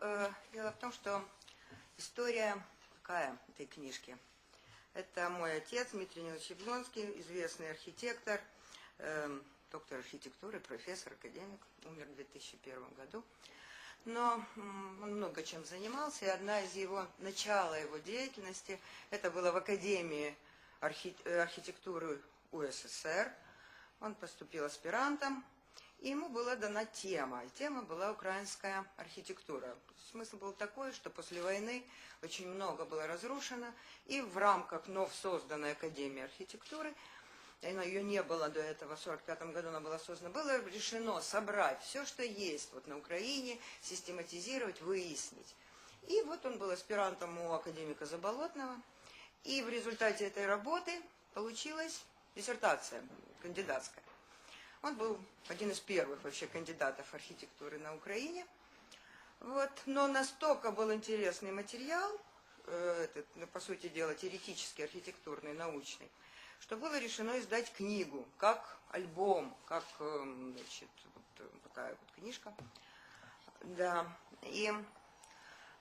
э, дело в том, что история какая этой книжки. Это мой отец Дмитрий Нилович Яблонский, известный архитектор, э, доктор архитектуры, профессор, академик, умер в 2001 году. Но он много чем занимался, и одна из его, начала его деятельности, это было в Академии архи- э, архитектуры УССР. Он поступил аспирантом, и ему была дана тема. Тема была украинская архитектура. Смысл был такой, что после войны очень много было разрушено, и в рамках вновь созданной Академии архитектуры, ее не было до этого, в 1945 году она была создана, было решено собрать все, что есть вот на Украине, систематизировать, выяснить. И вот он был аспирантом у академика Заболотного, и в результате этой работы получилась диссертация кандидатская. Он был один из первых вообще кандидатов архитектуры на Украине. Вот. Но настолько был интересный материал, э, этот, ну, по сути дела, теоретический, архитектурный, научный, что было решено издать книгу, как альбом, как эм, значит, вот э, такая вот книжка. Да. И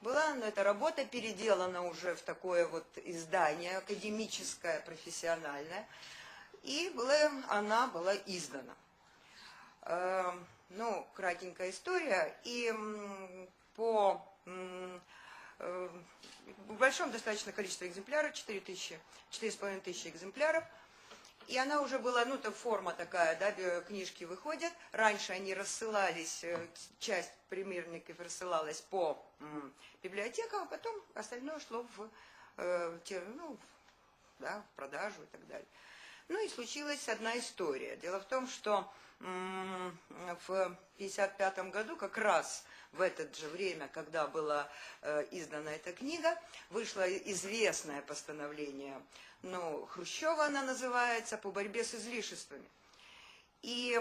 была ну, эта работа переделана уже в такое вот издание академическое, профессиональное. И была, она была издана. Э, ну, кратенькая история. И по э, в большом достаточно количестве экземпляров, 4 тысячи, 4,5 тысячи экземпляров. И она уже была, ну, это форма такая, да, книжки выходят. Раньше они рассылались, э, часть примерников рассылалась по библиотекам, а потом остальное шло в, э, ну, да, в продажу и так далее. Ну и случилась одна история. Дело в том, что в 1955 году, как раз в это же время, когда была э, издана эта книга, вышло известное постановление, ну, Хрущева она называется, по борьбе с излишествами. И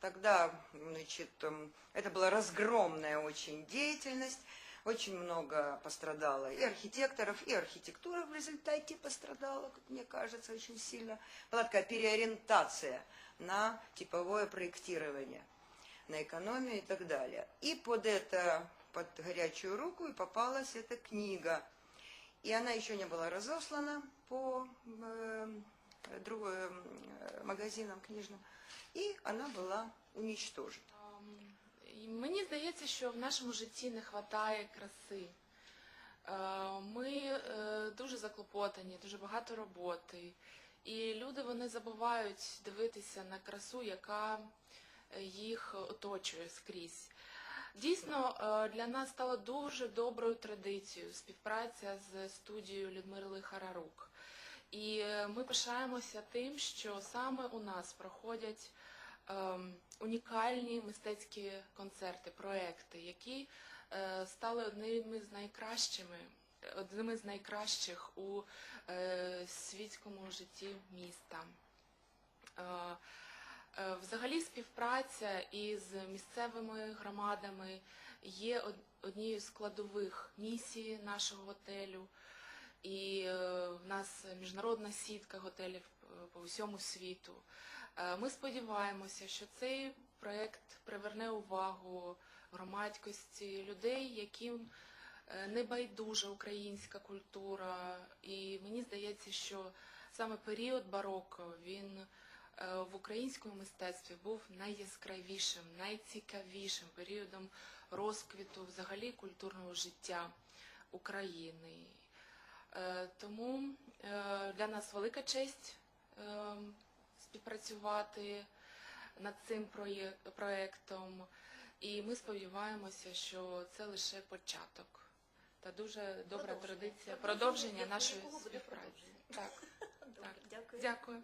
тогда, значит, м, это была разгромная очень деятельность, очень много пострадало и архитекторов, и архитектура в результате пострадала, как мне кажется, очень сильно. Была такая переориентация на типовое проектирование, на экономию и так далее. И под это, под горячую руку и попалась эта книга. И она еще не была разослана по э, друг- э, магазинам книжным. И она была уничтожена. Здається, що в нашому житті не вистачає краси. Е, Ми е, дуже заклопотані, дуже багато роботи. І люди вони забувають дивитися на красу, яка е, їх оточує скрізь. Дійсно, для нас стало дуже доброю традицією співпраця з студією Людмили Харарук. І ми пишаємося тим, що саме у нас проходять унікальні мистецькі концерти, проекти, які е, стали одними з найкращими, одними з найкращих у е, світському житті міста. Е, Взагалі співпраця із місцевими громадами є однією з складових місій нашого готелю. І е, в нас міжнародна сітка готелів е, по всьому світу. Е, Ми сподіваємося, що цей проект приверне увагу громадськості людей, яким е, не байдужа українська культура. І мені здається, що саме період бароко він в українському мистецтві був найяскравішим, найцікавішим періодом розквіту взагалі культурного життя України. Е, Тому е, для нас велика честь е, співпрацювати над цим проєктом. І ми сподіваємося, що це лише початок та дуже добра традиція Продовження, продовження нашої співпраці. Так, так. дякую. Дякую.